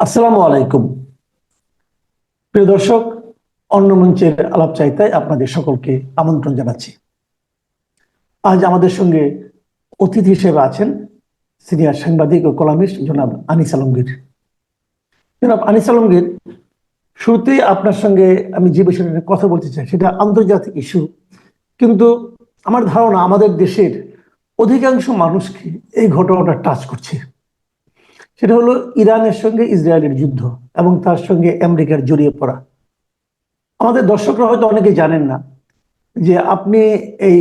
আসসালামু আলাইকুম। প্রিয় দর্শক, অন্য মঞ্চের আলাপ চাইতায় আপনাদের সকলকে আমন্ত্রণ জানাচ্ছি। আজ আমাদের সঙ্গে অতিথি হিসেবে আছেন সিনিয়র সাংবাদিক ও কলামিস্ট জনাব আনিস আলমগীর। জনাব আনিস আলমগীর, শুরুতেই আপনার সঙ্গে আমি যে বিষয়টা কথা বলতে চাই সেটা আন্তর্জাতিক ইস্যু। কিন্তু আমার ধারণা আমাদের দেশের অধিকাংশ মানুষকে এই ঘটনাটা টাচ করছে। সেটা হলো ইরানের সঙ্গে ইসরায়েলের যুদ্ধ এবং তার সঙ্গে আমেরিকার জড়িয়ে পড়া। আমাদের দর্শকরা হয়তো অনেকে জানেন না যে আপনি এই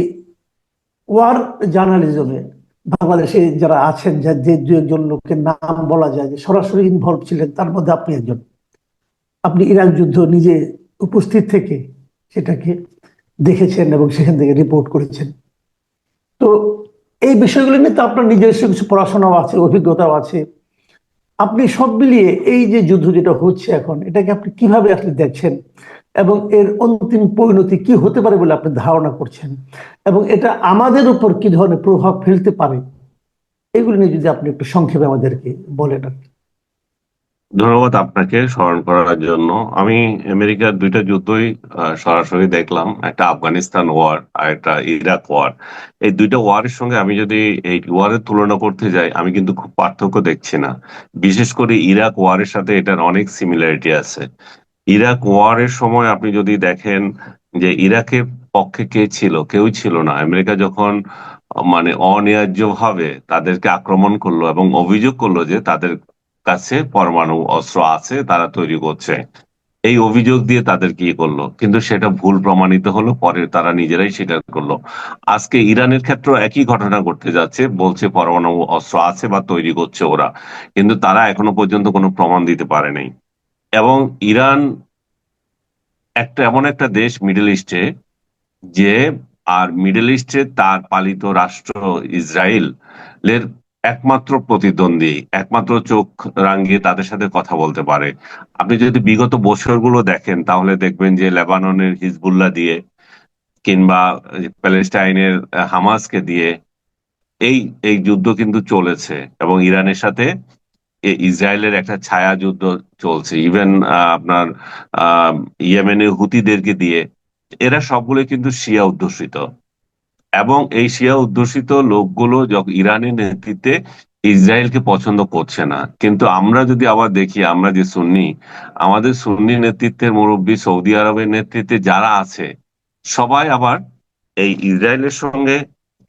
ওয়ার জার্নালিজমে বাংলাদেশে যারা আছেন, যা যে দু একজন লোকের নাম বলা যায়, যে সরাসরি ইনভলভ ছিলেন, তার মধ্যে আপনি একজন। আপনি ইরাক যুদ্ধ নিজে উপস্থিত থেকে সেটাকে দেখেছেন এবং সেখান থেকে রিপোর্ট করেছেন। তো এই বিষয়গুলো নিয়ে তো আপনার নিজস্ব কিছু পড়াশোনাও আছে, অভিজ্ঞতাও আছে। আপনি সব মিলিয়ে এই যে যুদ্ধ যেটা হচ্ছে এখন, এটাকে আপনি কীভাবে আসলে দেখছেন? এবং এর অন্তিম পরিণতি কি হতে পারে বলে আপনি ধারণা করছেন? এবং এটা আমাদের উপর কি ধরনের প্রভাব ফেলতে পারে? এগুলি নিয়ে যদি আপনি একটু সংক্ষেপে আমাদেরকে বলেন আর কি। ধন্যবাদ আপনাকে স্মরণ করার জন্য। আমি আমেরিকার দুইটা যুদ্ধই সরাসরি দেখলাম, একটা আফগানিস্তান ওয়ার আর একটা ইরাক ওয়ার। এই দুইটা ওয়ারের সঙ্গে আমি যদি এই ওয়ারের তুলনা করতে যাই, আমি কিন্তু খুব পার্থক্য দেখছি না। বিশেষ করে ইরাক ওয়ারের সাথে এটার অনেক সিমিলারিটি আছে। ইরাক ওয়ারের সময় আপনি যদি দেখেন যে ইরাকের পক্ষে কে ছিল, কেউ ছিল না। আমেরিকা যখন মানে মানে অন্যায্যভাবে তাদেরকে আক্রমণ করল এবং অভিযোগ করল যে তাদের কাছে পরমাণু অস্ত্র আছে, তারা তৈরি করছে। এই অভিযোগ দিয়ে তাদের কি করল? কিন্তু সেটা ভুল প্রমাণিত হলো পরে তারা নিজেরাই স্বীকার করল। আজকে ইরানের ক্ষেত্রে একই ঘটনা ঘটতে যাচ্ছে, বলছে পরমাণু অস্ত্র আছে বা তৈরি করছে ওরা, কিন্তু তারা এখনও পর্যন্ত কোনো প্রমাণ দিতে পারে নাই। এবং ইরান একটা এমন একটা দেশ মিডল ইস্টে, যে আর মিডল ইস্টে তার পালিত রাষ্ট্র ইসরায়েল এর একমাত্র প্রতিদ্বন্দ্বী, একমাত্র চোখ রাঙিয়ে তাদের সাথে কথা বলতে পারে। আপনি যদি বিগত বছরগুলো দেখেন, তাহলে দেখবেন যে লেবাননের হিজবুল্লাহ দিয়ে কিংবা প্যালেস্টাইনের হামাসকে দিয়ে এই এই যুদ্ধ কিন্তু চলেছে এবং ইরানের সাথে ইসরায়েলের একটা ছায়া যুদ্ধ চলছে ইভেন আপনার, আহ, ইয়েমেনের হুতিদেরকে দিয়ে এরা সবগুলো কিন্তু শিয়া অধ্যুষিত। এবং এশিয়া শিয়া অধ্যুষিত লোকগুলো ইরানের নেতৃত্বে ইসরায়েলকে পছন্দ করছে না, কিন্তু আমরা যদি আবার দেখি, আমরা যে সুন্নি, আমাদের সুন্নি নেতৃত্বের মুরব্বী সৌদি আরবের নেতৃত্বে যারা আছে, সবাই আবার এই ইসরায়েলের সঙ্গে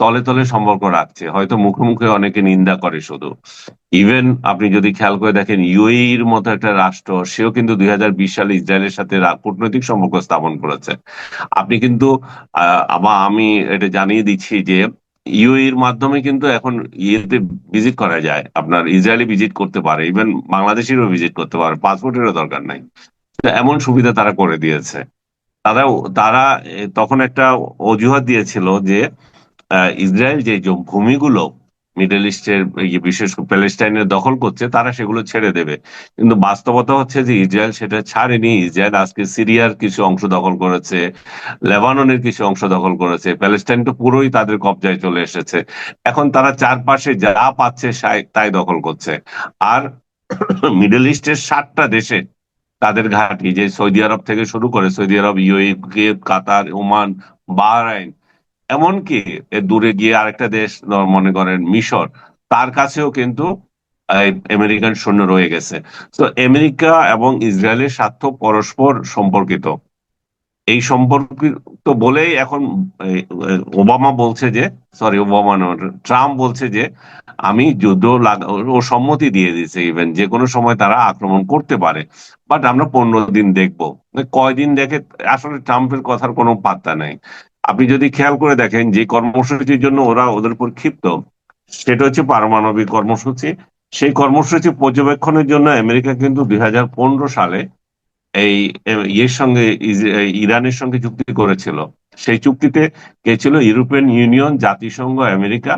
তলে তলে সম্পর্ক রাখছে। হয়তো মুখে মুখে অনেকে নিন্দা করে শুধু। ইভেন আপনি যদি খেয়াল করে দেখেন ইউএইর মতো একটা রাষ্ট্র, সেও কিন্তু দুই হাজার বিশ সালে ইসরায়েলের সাথে কূটনৈতিক সম্পর্ক স্থাপন করেছে। আপনি কিন্তু আবার আমি এটা জানিয়ে দিচ্ছি যে ইউএইর মাধ্যমে কিন্তু এখন ইয়েতে ভিজিট করা যায়। আপনার ইসরায়েলি ভিজিট করতে পারে। ইভেন বাংলাদেশেরও ভিজিট করতে পারে। পাসপোর্টেরও দরকার নাই। এমন সুবিধা তারা করে দিয়েছে। তারা তারা তখন একটা অজুহাত দিয়েছিল যে ইসরায়েল যে ভূমিগুলো মিডল ইস্টের বিশেষ করে প্যালেস্টাইনের দখল করছে, তারা সেগুলো ছেড়ে দেবে। কিন্তু বাস্তবতা হচ্ছে যে ইসরায়েল সেটা ছাড়েনি। ইসরায়েল আজকে সিরিয়ার কিছু অংশ দখল করেছে, লেবাননের কিছু অংশ দখল করেছে। প্যালেস্টাইন তো পুরোই তাদের কবজায় চলে এসেছে। এখন তারা চারপাশে যা পাচ্ছে তাই দখল করছে। আর মিডল ইস্টের সাতটা দেশে তাদের ঘাঁটি, যে সৌদি আরব থেকে শুরু করে সৌদি আরব ইউএই কাতার, ওমান, বাহরাইন এমনকি দূরে গিয়ে আরেকটা দেশ মনে করেন মিশর, তার কাছেও কিন্তু আমেরিকান সৈন্য রয়ে গেছে। তো আমেরিকা এবং ইসরায়েলের স্বার্থ পরস্পর সম্পর্কিত। এই সম্পর্কিত বলেই এখন ওবামা বলছে যে সরি ওবামা ট্রাম্প বলছে যে, আমি যুদ্ধ ও সম্মতি দিয়ে দিয়েছে ইভেন যে কোনো সময় তারা আক্রমণ করতে পারে। বাট আমরা পনেরো দিন দেখব। কয়দিন দেখে আসলে ট্রাম্পের কথার কোনো পাত্তা নাই। আপনি যদি খেয়াল করে দেখেন, যে কর্মসূচির জন্য ওরা ওদের উপর ক্ষিপ্ত, সেটা হচ্ছে পারমাণবিক কর্মসূচি। সেই কর্মসূচি পর্যবেক্ষণের জন্য আমেরিকা কিন্তু দুই হাজার পনেরো সালে এই ইয়ের সঙ্গে ইরানের সঙ্গে চুক্তি করেছিল। সেই চুক্তিতে কে ছিল? ইউরোপিয়ান ইউনিয়ন, জাতিসংঘ, আমেরিকা।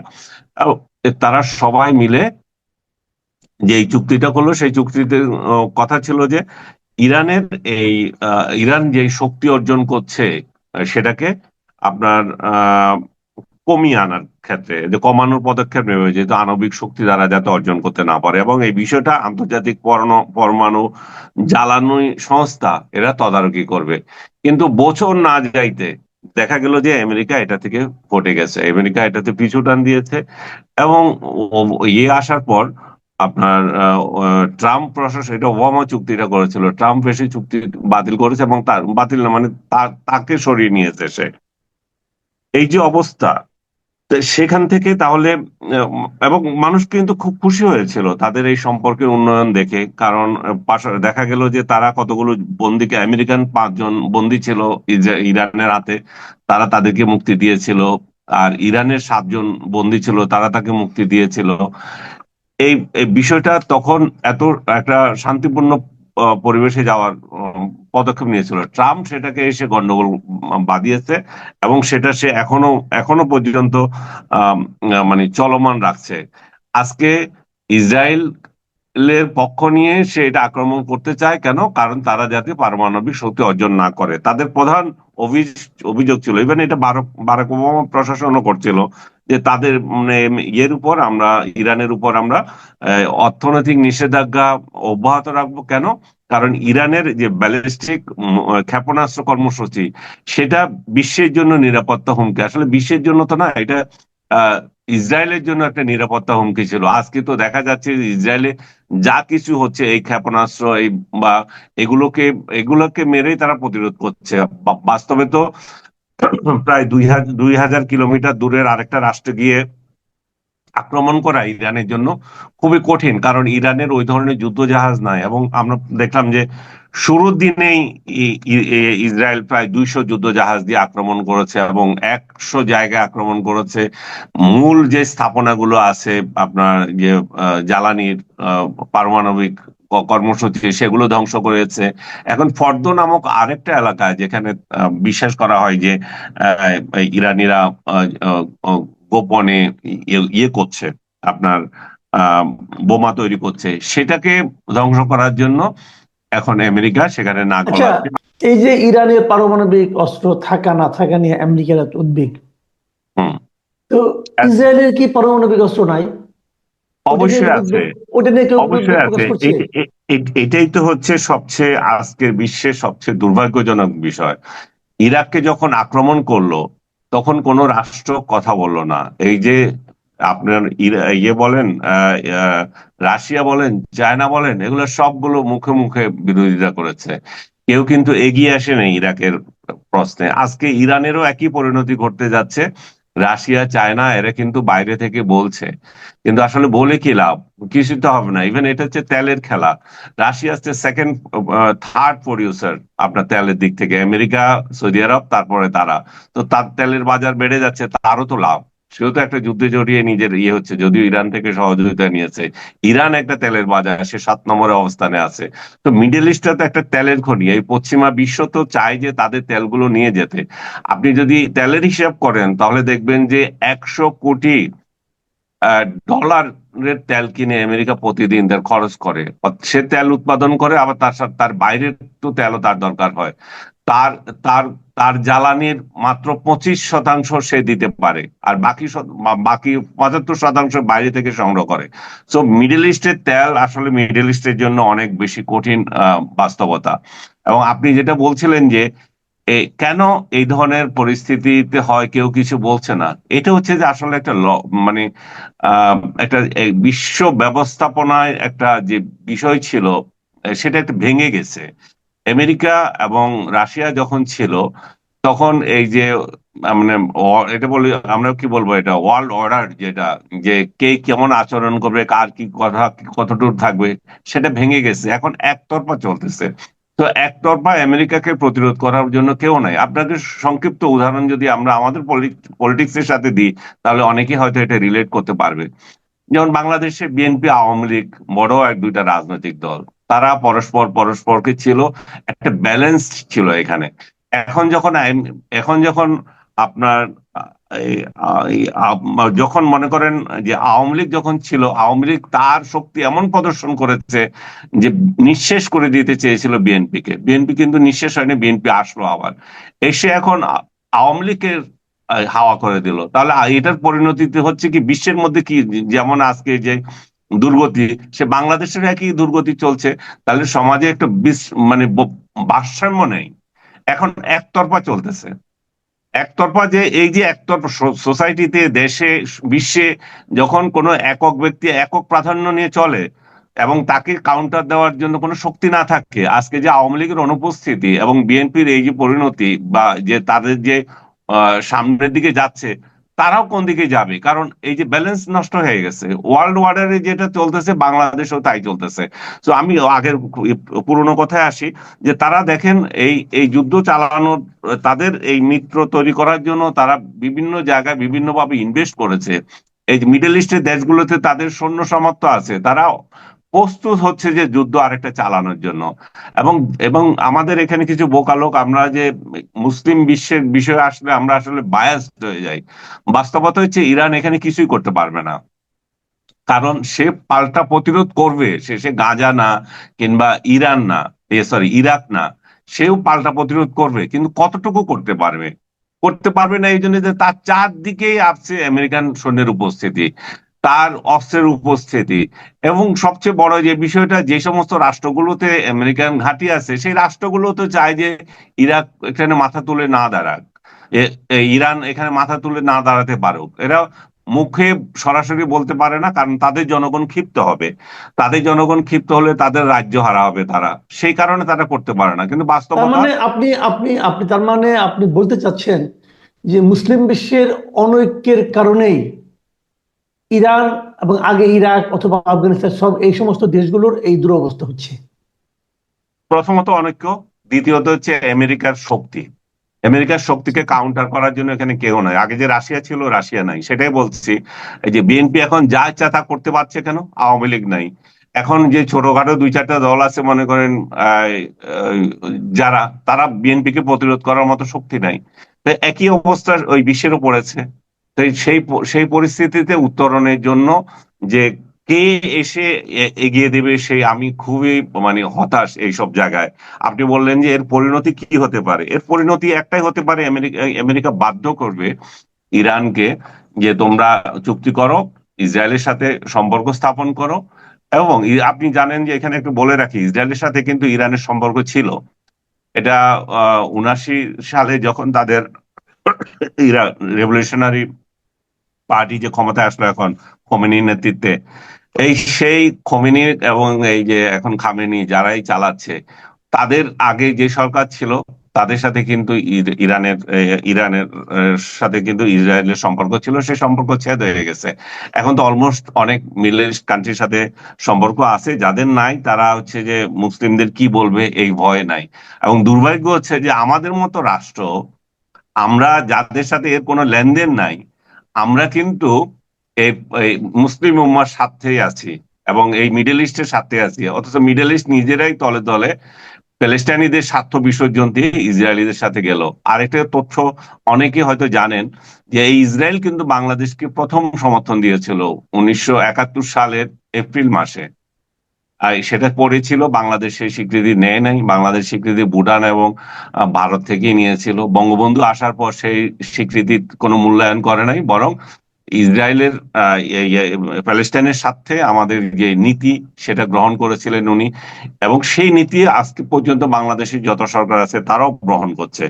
তারা সবাই মিলে যে চুক্তিটা করল, সেই চুক্তিতে কথা ছিল যে ইরানের এই ইরান যে শক্তি অর্জন করছে, সেটাকে আপনার কমিয়ে আনার ক্ষেত্রে, যে কমানোর পদক্ষেপ নেবে, যেহেতু আণবিক শক্তি দ্বারা যাতে অর্জন করতে না পারে। এবং এই বিষয়টা আন্তর্জাতিক পরমাণু জ্বালানি সংস্থা, এরা তদারকি করবে। কিন্তু বছর না যাইতে দেখা গেল যে আমেরিকা এটা থেকে ফটে গেছে। আমেরিকা এটাতে পিছু টান দিয়েছে। এবং ইয়ে আসার পর আপনার ট্রাম্প প্রশাসন, এটা ওবামা চুক্তিটা করেছিল। ট্রাম্প এসে চুক্তি বাতিল করেছে এবং তার, বাতিল না মানে তাকে সরিয়ে নিয়েছে সে। এই যে অবস্থা সেখান থেকে তাহলে এবং মানুষ কিন্তু খুব খুশি হয়েছিল তাদের এই সম্পর্কের উন্নয়ন দেখে, কারণ দেখা গেল যে তারা কতগুলো বন্দিকে, আমেরিকান পাঁচজন বন্দি ছিল ইরানের হাতে তারা তাদেরকে মুক্তি দিয়েছিল, আর ইরানের সাতজন বন্দি ছিল, তারা তাকে মুক্তি দিয়েছিল। এই বিষয়টা তখন এত একটা শান্তিপূর্ণ পরিবেশে যাওয়ার পদক্ষেপ নিয়েছিল। ট্রাম্প সেটাকে এসে গন্ডগোল বাঁধিয়েছে এবং সেটা সে এখনও এখনও পর্যন্ত মানে চলমান রাখছে। আজকে ইসরায়েল এর পক্ষ নিয়ে সে এটা আক্রমণ করতে চায় কেন? কারণ তারা যাতে পারমাণবিক শক্তি অর্জন না করে। তাদের প্রধান অভিযোগ ছিল ইভেন এটা বারাক ওবামা প্রশাসনও করছিল, যে তাদের মানে ইয়ের উপর আমরা, ইরানের উপর আমরা অর্থনৈতিক নিষেধাজ্ঞা অব্যাহত রাখব কেন? কারণ ইরানের যে ব্যালিস্টিক ক্ষেপণাস্ত্র কর্মসূচি, সেটা বিশ্বের জন্য নিরাপত্তা হুমকি। আসলে বিশ্বের জন্য তো না, এটা ইসরায়েলের জন্য একটা নিরাপত্তা হুমকি ছিল। আজকে তো দেখা যাচ্ছে ইসরায়েলে যা কিছু হচ্ছে, এই ক্ষেপণাস্ত্র, এই বা এগুলোকে এগুলোকে মেরেই তারা প্রতিরোধ করছে। বাস্তবে তো প্রায় দুই হাজার কিলোমিটার দূরের আরেকটা রাষ্ট্রে গিয়ে আক্রমণ করা ইরানের জন্য খুবই কঠিন, কারণ ইরানের ওই ধরনের যুদ্ধ জাহাজ নাই এবং আমরা দেখলাম যে শুরুর দিনেই ইসরায়েল প্রায় দুইশো যুদ্ধ জাহাজ দিয়ে আক্রমণ করেছে এবং একশো জায়গায় আক্রমণ করেছে। মূল যে স্থাপনাগুলো আছে, আপনার যে জ্বালানির পারমাণবিক কর্মসূচি, সেগুলো ধ্বংস করেছে। এখন ফর্দ নামক আরেকটা এলাকা যেখানে বিশ্বাস করা হয় যে ইরানিরা গোপনে ইয়ে- ইয়ে করছে আপনার আহ, বোমা তৈরি করছে। সেটাকে ধ্বংস করার জন্য এখন আমেরিকা সেখানে না আচ্ছা এই যে ইরানের পারমাণবিক অস্ত্র থাকা না থাকা নিয়ে আমেরিকার উদ্বেগ। তো ইসরায়েলের কি পারমাণবিক অস্ত্র নাই? অবশ্যই আছে। অবশ্যই আছে। এটাই তো হচ্ছে সবচেয়ে আজকের বিশ্বের সবচেয়ে দুর্ভাগ্যজনক বিষয়। ইরাককে যখন আক্রমণ করল তখন কোনো রাষ্ট্র কথা বলল না। এই যে আপনার ইয়ে বলেন রাশিয়া বলেন, চায়না বলেন, এগুলো সবগুলো মুখে মুখে বিরোধিতা করেছে। কেউ কিন্তু এগিয়ে আসেনি ইরাকের প্রশ্নে। আজকে ইরানেরও একই পরিণতি ঘটতে যাচ্ছে। রাশিয়া, চায়না, এরা কিন্তু বাইরে থেকে বলছে। কিন্তু আসলে বলে কি লাভ? কিছু তো হবে না। ইভেন এটা হচ্ছে তেলের খেলা। রাশিয়া হচ্ছে সেকেন্ড থার্ড প্রডিউসার আপনার তেলের দিক থেকে। আমেরিকা, সৌদি আরব, তারপরে তারা। তো তার তেলের বাজার বেড়ে যাচ্ছে, তারও তো লাভ। সেও তো একটা যুদ্ধে জড়িয়ে নিজের ইয়ে হচ্ছে, যদিও ইরান থেকে সহযোগিতা নিয়েছে। ইরান একটা তেলের বাজার, সে সাত নম্বরে অবস্থানে আছে। তো মিডল ইস্টটা তো একটা তেলের খনি, এই পশ্চিমা বিশ্ব তো চায় যে তাদের তেলগুলো নিয়ে যেতে। আপনি যদি তেলের হিসাব করেন, তাহলে দেখবেন যে একশো কোটি ডলারের তেল কিনে আমেরিকা প্রতিদিন তার খরচ করে। সে তেল উৎপাদন করে, আবার তার সাথে, তার বাইরের তো তেলও তার দরকার হয়। তার তার তার জ্বালানির মাত্র পঁচিশ শতাংশ সে দিতে পারে, আর বাকি বাকি পঁচাত্তর শতাংশ বাইরে থেকে সংগ্রহ করে। সো মিডল ইস্টের তেল আসলে মিডল ইস্টের জন্য অনেক বেশি কঠিন বাস্তবতা। এবং আপনি যেটা বলছিলেন যে কেন এই ধরনের পরিস্থিতিতে হয়, কেউ কিছু বলছে না? এটা হচ্ছে যে আসলে একটা ল- মানে একটা বিশ্ব ব্যবস্থাপনায় একটা যে বিষয় ছিল সেটা একটা ভেঙে গেছে। আমেরিকা এবং রাশিয়া যখন ছিল, তখন এই যে মানে এটা বলি, আমরা কি বলব এটা? ওয়ার্ল্ড অর্ডার যেটা, যে কে কেমন আচরণ করবে, কার কি কথা, কতটুকু থাকবে, সেটা ভেঙে গেছে। এখন একতরফা চলতেছে। তো একতরফা আমেরিকাকে প্রতিরোধ করার জন্য কেউ নাই। আপনাকে সংক্ষিপ্ত উদাহরণ যদি আমরা আমাদের পলিটিক্স এর সাথে দিই, তাহলে অনেকেই হয়তো এটা রিলেট করতে পারবে। যেমন বাংলাদেশে বিএনপি আওয়ামী লীগ বড় এক দুইটা রাজনৈতিক দল। তারা পরস্পর পরস্পরকে ছিল, একটা ব্যালেন্স ছিল এখানে। এখন যখন এখন যখন আপনার যখন মনে করেন যে আওয়ামী লীগ যখন ছিল, আওয়ামী লীগ তার শক্তি এমন প্রদর্শন করেছে যে নিঃশেষ করে দিতে চেয়েছিল বিএনপি কে বিএনপি কিন্তু নিঃশেষ হয়নি, বিএনপি আসলো আবার। এসে এখন আওয়ামী লীগের হাওয়া করে দিল। তাহলে এটার পরিণতিতে হচ্ছে কি বিশ্বের মধ্যে কি যেমন আজকে যে দুর্গতি, সে বাংলাদেশের একই দুর্গতি চলছে, তাহলে সমাজে একটা মানে ভারসাম্য নেই। এখন একতরফা চলতেছে। একতরফা যে, এই যে একতরফা সোসাইটিতে দেশে, বিশ্বে যখন কোনো একক ব্যক্তি একক প্রাধান্য নিয়ে চলে এবং তাকে কাউন্টার দেওয়ার জন্য কোনো শক্তি না থাকে, আজকে যে আওয়ামী লীগের অনুপস্থিতি এবং বিএনপির এই যে পরিণতি বা যে তাদের যে সামনের দিকে যাচ্ছে তারাও কোন দিকে যাবে? কারণ এই যে ব্যালেন্স নষ্ট হয়ে গেছে। ওয়ার্ল্ড ওয়ার্ডারে যেটা চলতেছে, বাংলাদেশেও তাই চলতেছে। তো আমি আগের পুরনো কথায় আসি যে তারা দেখেন এই এই যুদ্ধ চালানোর, তাদের এই মিত্র তৈরি করার জন্য তারা বিভিন্ন জায়গায় বিভিন্নভাবে ইনভেস্ট করেছে। এই মিডল ইস্টের দেশগুলোতে তাদের সৈন্য সামর্থ্য আছে। তারা প্রস্তুত হচ্ছে যে যুদ্ধ আরেকটা চালানোর জন্য। এবং এবং আমাদের এখানে কিছু বোকালোক আমরা যে মুসলিম বিশ্বের বিষয়ে আসলে আমরা আসলে বায়াসড হয়ে যাই। বাস্তবতা হচ্ছে ইরান এখানে কিছুই করতে পারবে না। কারণ সে পাল্টা প্রতিরোধ করবে, সে সে গাজা না, কিংবা ইরান না সরি ইরাক না, সেও পাল্টা প্রতিরোধ করবে। কিন্তু কতটুকু করতে পারবে? করতে পারবে না এই জন্য যে তার চারদিকেই আসছে আমেরিকান সৈন্যের উপস্থিতি। তার অস্ত্রের উপস্থিতি। এবং সবচেয়ে বড় যে বিষয়টা, যে সমস্ত রাষ্ট্রগুলোতে আমেরিকান ঘাঁটি আছে, সেই রাষ্ট্রগুলো তো চায় যে ইরাক এখানে মাথা তুলে না দাঁড়াক। ইরান এখানে মাথা তুলে না দাঁড়াতে পারুক। এরা মুখে সরাসরি বলতে পারে না, কারণ তাদের জনগণ ক্ষিপ্ত হবে। তাদের জনগণ ক্ষিপ্ত হলে তাদের রাজ্য হারা হবে তারা। সেই কারণে তারা করতে পারে না। কিন্তু তার বাস্তবতা মানে আপনি আপনি আপনি, তার মানে আপনি বলতে চাচ্ছেন যে মুসলিম বিশ্বের অনৈক্যের কারণেই ইরান এবং আগে ইরাক অথবা আফগানিস্তান সব এই সমস্ত দেশগুলোর এই দুরবস্থা হচ্ছে। প্রথমত অনৈক্য দ্বিতীয়ত হচ্ছে আমেরিকার শক্তি। আমেরিকার শক্তিকে কাউন্টার করার জন্য এখানে কেউ নয় আগে যে রাশিয়া ছিল, রাশিয়া নাই। সেটাই বলছি। এই যে বিএনপি এখন যা ইচ্ছা তা করতে পারছে কেন? আওয়ামী লীগ নাই। এখন যে ছোটখাটো দুই চারটা দল আছে, মনে করেন যারা, তারা বিএনপি কে প্রতিরোধ করার মতো শক্তি নাই। একই অবস্থা ওই বিশ্বেরও পড়েছে। সেই সেই পরিস্থিতিতে উত্তরণের জন্য যে কে এসে এগিয়ে দেবে সেই আমি খুবই মানে হতাশ এই সব জায়গায়। আপনি বললেন যে এর পরিণতি কি হতে পারে? এর পরিণতি একটাই হতে পারে, আমেরিকা আমেরিকা বাধ্য করবে ইরানকে যে তোমরা চুক্তি করো, ইসরায়েলের সাথে সম্পর্ক স্থাপন করো এবং আপনি জানেন যে এখানে একটু বলে রাখি, ইসরায়েলের সাথে কিন্তু ইরানের সম্পর্ক ছিল। এটা উনাশি সালে যখন তাদের ইরা, রেভলিউশনারি পার্টি যে ক্ষমতায় আসলো এখন খোমেনির নেতৃত্বে। এই সেই খোমেনি এবং এই যে এখন খামেনি যারাই চালাচ্ছে, তাদের আগে যে সরকার ছিল, তাদের সাথে কিন্তু ইরানের ইরানের সাথে কিন্তু ইসরায়েলের সম্পর্ক ছিল সেই সম্পর্ক ছেদ হয়ে গেছে। এখন তো অলমোস্ট অনেক মিডল ইস্ট কান্ট্রির সাথে সম্পর্ক আছে, যাদের নাই, তারা হচ্ছে যে মুসলিমদের কি বলবে এই ভয় নাই। এবং দুর্ভাগ্য হচ্ছে যে আমাদের মতো রাষ্ট্র, আমরা যাদের সাথে এর কোনো লেনদেন নাই আমরা কিন্তু এই মুসলিম উম্মার সাথেই আছি এবং এই মিডল ইস্টের সাথে আছি। অথচ মিডল ইস্ট নিজেরাই তলে তলে প্যালেস্টাইনিদের স্বার্থ বিসর্জন দিয়ে ইসরায়েলিদের সাথে গেল। আরেকটা তথ্য অনেকে হয়তো জানেন যে এই ইসরায়েল কিন্তু বাংলাদেশকে প্রথম সমর্থন দিয়েছিল উনিশশো একাত্তর সালের এপ্রিল মাসে। আর সেটা পড়েছিল বাংলাদেশ সেই স্বীকৃতি নেয় নাই। বাংলাদেশ স্বীকৃতি ভুটান এবং ভারত থেকেই নিয়েছিল। বঙ্গবন্ধু আসার পর সেই স্বীকৃতির কোনো মূল্যায়ন করে নাই, বরং ইসরায়েলের প্যালেস্টাইনের সাথে আমাদের যে নীতি, সেটা গ্রহণ করেছিলেন উনি। এবং সেই নীতি আজকে পর্যন্ত বাংলাদেশের যত সরকার আছে, তারাও গ্রহণ করছে।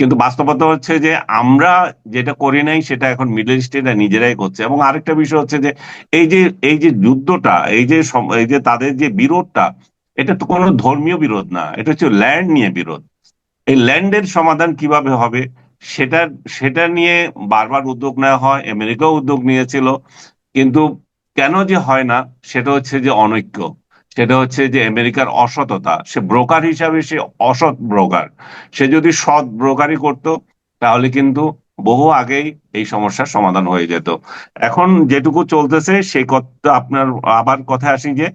কিন্তু বাস্তবতা হচ্ছে যে আমরা যেটা করি নাই, সেটা এখন মিডল ইস্টেরা নিজেরাই করছে। এবং আরেকটা বিষয় হচ্ছে যে এই যে এই যে যুদ্ধটা, এই যে এই যে তাদের যে বিরোধটা, এটা তো কোনো ধর্মীয় বিরোধ না, এটা হচ্ছে ল্যান্ড নিয়ে বিরোধ। এই ল্যান্ডের সমাধান কীভাবে হবে সেটা সেটা নিয়ে বারবার উদ্যোগ নেওয়া হয়, আমেরিকাও উদ্যোগ নিয়েছিল, কিন্তু কেন যে হয় না, সেটা হচ্ছে যে অনৈক্য। সেটা হচ্ছে যে আমেরিকার অসততা। সে ব্রোকার হিসাবে সে অসৎ ব্রোকার। সে যদি সৎ ব্রোকারই করত, তাহলে কিন্তু বহু আগেই এই সমস্যার সমাধান হয়ে যেত। এখন যেটুকু চলতেছে সেই কথা আপনার আবার কথা আসি যে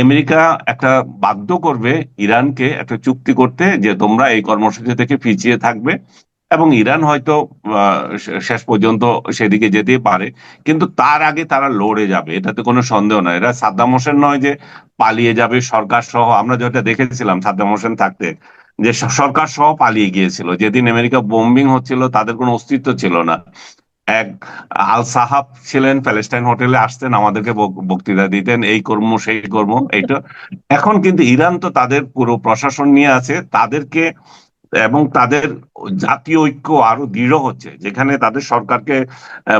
আমেরিকা একটা বাধ্য করবে ইরানকে একটা চুক্তি করতে যে তোমরা এই কর্মসূচি থেকে পিছিয়ে থাকবে। এবং ইরান হয়তো শেষ পর্যন্ত সেদিকে যেতে পারে। কিন্তু তার আগে তারা লড়ে যাবে এটাতে কোনো সন্দেহ নাই এরা সাদ্দাম হোসেন নয় যে পালিয়ে যাবে সরকার সহ। আমরা যেটা দেখেছিলাম সাদ্দাম হোসেন থাকতে, যে সরকার সহ পালিয়ে গিয়েছিল। যেদিন আমেরিকা বোম্বিং হচ্ছিল, তাদের কোনো অস্তিত্ব ছিল না। এক আল সাহাব ছিলেন, প্যালেস্টাইন হোটেলে আসতেন, আমাদেরকে বক- বক্তৃতা দিতেন, এই কর্ম, সেই কর্ম, এইটা। এখন কিন্তু ইরান তো তাদের পুরো প্রশাসন নিয়ে আছে। তাদেরকে এবং তাদের জাতীয় ঐক্য আরও দৃঢ় হচ্ছে, যেখানে তাদের সরকারকে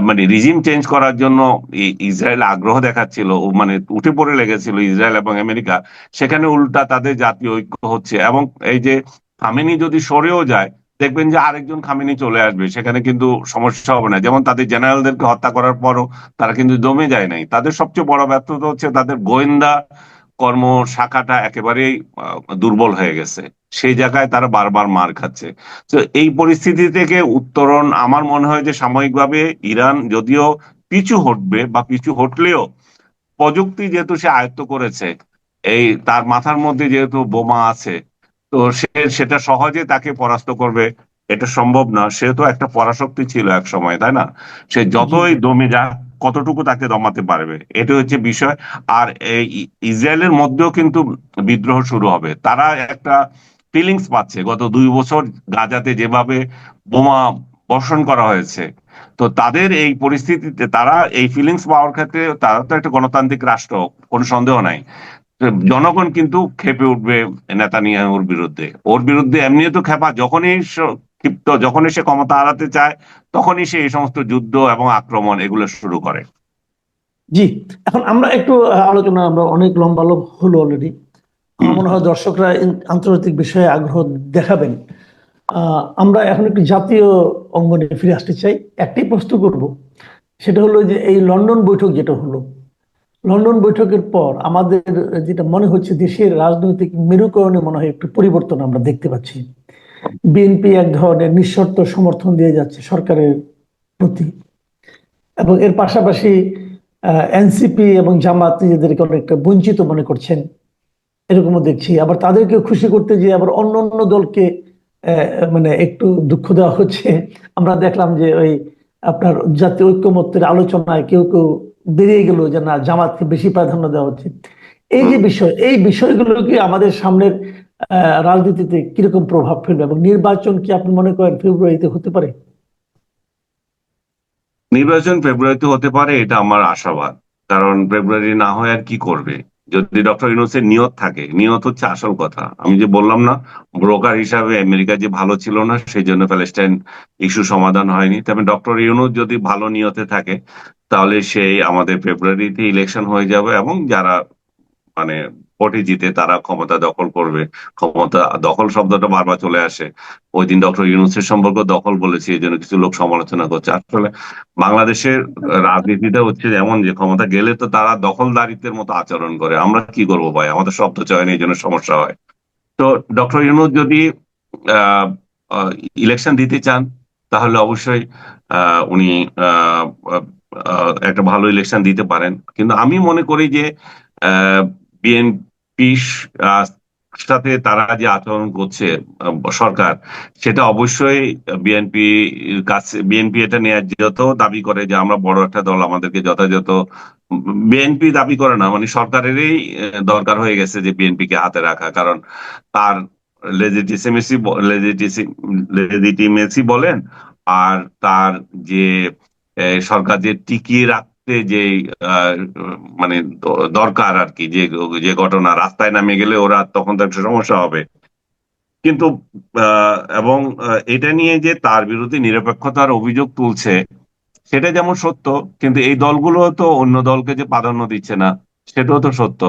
মানে রিজিম চেঞ্জ করার জন্য ইসরায়েল আগ্রহ দেখাচ্ছিল মানে উঠে পড়ে লেগেছিল ইসরায়েল এবং আমেরিকা, সেখানে উল্টা তাদের জাতীয় ঐক্য হচ্ছে এবং এই যে খামেনি যদি সরেও যায়, দেখবেন যে আরেকজন খামেনি চলে আসবে, সেখানে কিন্তু সমস্যা হবে না। যেমন তাদের জেনারেলদেরকে হত্যা করার পরও তারা কিন্তু দমে যায় নাই। তাদের সবচেয়ে বড় ব্যর্থতা হচ্ছে তাদের গোয়েন্দা কর্ম শাখাটা একেবারেই দুর্বল হয়ে গেছে। সেই জায়গায় তারা বারবার মার খাচ্ছে। তো এই পরিস্থিতি থেকে উত্তরণ আমার মনে হয় যে সাময়িকভাবে ইরান যদিও পিছু হটবে বা পিছু হটলেও প্রযুক্তি যেহেতু সে আয়ত্ত করেছে এই তার মাথার মধ্যে যেহেতু বোমা আছে তো সে সেটা সহজে তাকে পরাস্ত করবে। এটা সম্ভব না। সে তো একটা পরাশক্তি ছিল এক সময় তাই না? সে যতই দমে যাক কতটুকু তাকে দমাতে পারবে? এটা হচ্ছে বিষয়। আর এই ইসরায়েলের মধ্যেও কিন্তু বিদ্রোহ শুরু হবে। তারা একটা ফিলিংস পাচ্ছে। গত দুই বছর গাজাতে যেভাবে বোমা বর্ষণ করা হয়েছে, তো তাদের এই পরিস্থিতিতে তারা এই ফিলিংস পাওয়ার ক্ষেত্রে তারা তো একটা গণতান্ত্রিক রাষ্ট্র, কোনো সন্দেহ নাই। জনগণ কিন্তু খেপে উঠবে নেতানিয়াহুর বিরুদ্ধে। ওর বিরুদ্ধে এমনিও তো খেপা, যখনই ক্ষিপ্ত। যখনই সে ক্ষমতা হারাতে চায় তখনই সে এই সমস্ত যুদ্ধ এবং আক্রমণ এগুলো শুরু করে। জি এখন আমরা একটু আলোচনা আমরা অনেক লম্বা লোক হলো অলরেডি আমার মনে হয় দর্শকরা আন্তর্জাতিক বিষয়ে আগ্রহ দেখাবেন। আমরা এখন একটু জাতীয় অঙ্গনে ফিরে আসতে চাই। একটি প্রশ্ন করব। সেটা হলো যে এই লন্ডন বৈঠক যেটা হলো লন্ডন বৈঠকের পর আমাদের যেটা মনে হচ্ছে দেশের রাজনৈতিক মেরুকরণে মনে হয় একটু পরিবর্তন আমরা দেখতে পাচ্ছি। বিএনপি এক ধরনের নিঃশর্ত সমর্থন দিয়ে যাচ্ছে সরকারের প্রতি। এবং এর পাশাপাশি এনসিপি এবং জামাত নিজেদেরকে অনেকটা বঞ্চিত মনে করছেন। এরকমও দেখছি। আবার তাদেরকে খুশি করতে গিয়ে আবার অন্য অন্য দলকে মানে একটু দুঃখ দেওয়া হচ্ছে। আমরা দেখলাম যে ওই আপনার জাতীয় ঐক্যমত্যের আলোচনায় কেউ কেউ বেরিয়ে গেল যে না, জামাতকে বেশি প্রাধান্য দেওয়া হচ্ছে। এই যে বিষয়, এই বিষয়গুলো কি আমাদের সামনের রাজনীতিতে কীরকম প্রভাব ফেলবে এবং নির্বাচন কি আপনি মনে করেন ফেব্রুয়ারিতে হতে পারে? নির্বাচন ফেব্রুয়ারিতে হতে পারে, এটা আমার আশাবাদ। কারণ ফেব্রুয়ারি না হয় আর কি করবে? যদি ডক্টর ইউনুসের নিয়ত থাকে, নিয়ত হচ্ছে আসল কথা। আমি যে বললাম না, ব্রোকার হিসাবে আমেরিকা যে ভালো ছিল না সেই জন্য প্যালেস্টাইন ইস্যু সমাধান হয়নি। তবে ডক্টর ইউনুস যদি ভালো নিয়তে থাকে, তাহলে সেই আমাদের ফেব্রুয়ারিতে ইলেকশন হয়ে যাবে এবং যারা মানে ভোটে জিতে তারা ক্ষমতা দখল করবে। ক্ষমতা দখল শব্দটা বারবার চলে আসে। ওই দিন ডক্টর ইউনুসের সম্পর্ক দখল বলেছি, এই জন্য কিছু লোক সমালোচনা করছে। আসলে বাংলাদেশের রাজনীতিটা হচ্ছে এমন যে, ক্ষমতা গেলে তো তারা দখলদারিত্বের মতো আচরণ করে। আমরা কি করব ভাই? আমাদের শব্দ চয়নে, এই জন্য সমস্যা হয়। তো ডক্টর ইউনুস যদি ইলেকশন দিতে চান, তাহলে অবশ্যই উনি একটা ভালো ইলেকশন দিতে পারেন। কিন্তু আমি মনে করি যে বিএনপি সাথে তারা যে আচরণ করছে সরকার, সেটা অবশ্যই বিএনপি কাছে বিএনপি এটা ন্যায্যত দাবি করে যে আমরা বড় একটা দল, আমাদেরকে যথাযথ বিএনপি দাবি করে না মানে সরকারেরই দরকার হয়ে গেছে যে বিএনপি কে হাতে রাখা, কারণ তার লেজিটিমেসি লেজিটিমেসি বলেন, আর তার যে সরকার যে টিকিয়ে রাখতে যে মানে দরকার আর কি, যে যে ঘটনা, রাস্তায় নামে গেলে ওরা তখন তো একটা সমস্যা হবে। কিন্তু এবং এটা নিয়ে যে তার বিরুদ্ধে নিরপেক্ষতার অভিযোগ তুলছে, সেটা যেমন সত্য, কিন্তু এই দলগুলো তো অন্য দলকে যে প্রাধান্য দিচ্ছে না, সেটাও তো সত্য।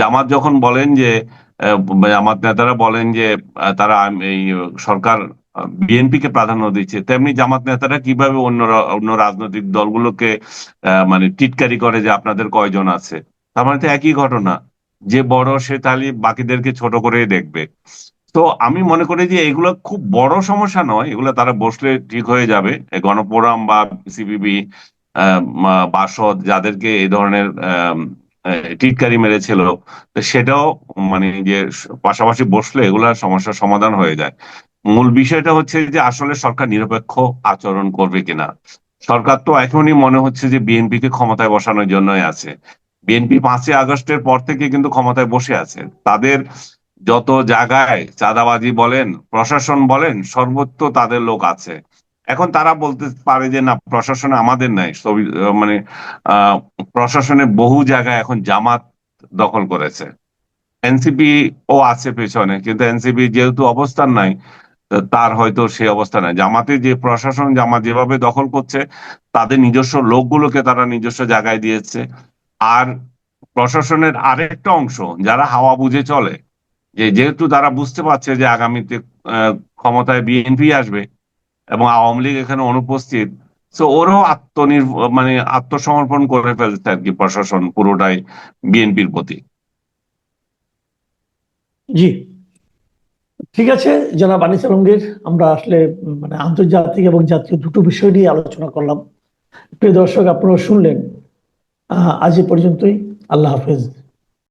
জামাত যখন বলেন যে জামাত নেতারা বলেন যে তারা এই সরকার বিএনপি কে প্রাধান্য দিচ্ছে। তেমনি জামাত নেতারা কীভাবে অন্য অন্য রাজনৈতিক দলগুলোকে মানে টিটকারি করে যে আপনাদের কয়জন আছে? তার মানে তো একই ঘটনা। যে বড় সে তাহলে বাকিদেরকে ছোট করেই দেখবে। তো আমি মনে করি যে এগুলো খুব বড় সমস্যা নয়। এগুলো তারা বসলে ঠিক হয়ে যাবে। গণফোরাম বা সিপিবি বাসদ যাদেরকে এই ধরনের টিটকারি মেরেছিল সেটাও মানে যে পাশাপাশি বসলে এগুলা সমস্যার সমাধান হয়ে যায়। মূল বিষয়টা হচ্ছে যে আসলে সরকার নিরপেক্ষ আচরণ করবে কিনা। সরকার তো এখনই মনে হচ্ছে যে বিএনপি কে ক্ষমতায় বসানোর জন্যই আছে। বিএনপি পাঁচই আগস্টের পর থেকে কিন্তু ক্ষমতায় বসে আছে। তাদের যত জায়গায় চাঁদাবাজি বলেন, প্রশাসন বলেন, সর্বত্র তাদের লোক আছে। এখন তারা বলতে পারে যে, না, প্রশাসন আমাদের নাই। মানে আহ প্রশাসনের বহু জায়গায় এখন জামাত দখল করেছে। এনসিপি ও আছে পেছনে, কিন্তু এনসিপি যেহেতু অবস্থান নাই তার হয়তো সেই অবস্থা নাই। জামাতে যে প্রশাসন জামাত যেভাবে দখল করছে, তাদের নিজস্ব লোকগুলোকে তারা নিজস্ব জায়গায় দিয়েছে। আর প্রশাসনের আরেকটা অংশ যারা হাওয়া বুঝে চলে, যে যেহেতু তারা বুঝতে পারছে যে আগামীতে ক্ষমতায় বিএনপি আসবে এবং আওয়ামী লীগ এখানে অনুপস্থিত, তো ওরাও আত্মনির্ভ মানে আত্মসমর্পণ করে ফেলছে আর কি প্রশাসন পুরোটাই বিএনপির প্রতি। জি। ঠিক আছে, জনাব আনিস আলমগীর, আমরা আসলে মানে আন্তর্জাতিক এবং জাতীয় দুটো বিষয় নিয়ে আলোচনা করলাম। প্রিয় দর্শক আপনারা শুনলেন। আজ এ পর্যন্তই। আল্লাহ হাফেজ।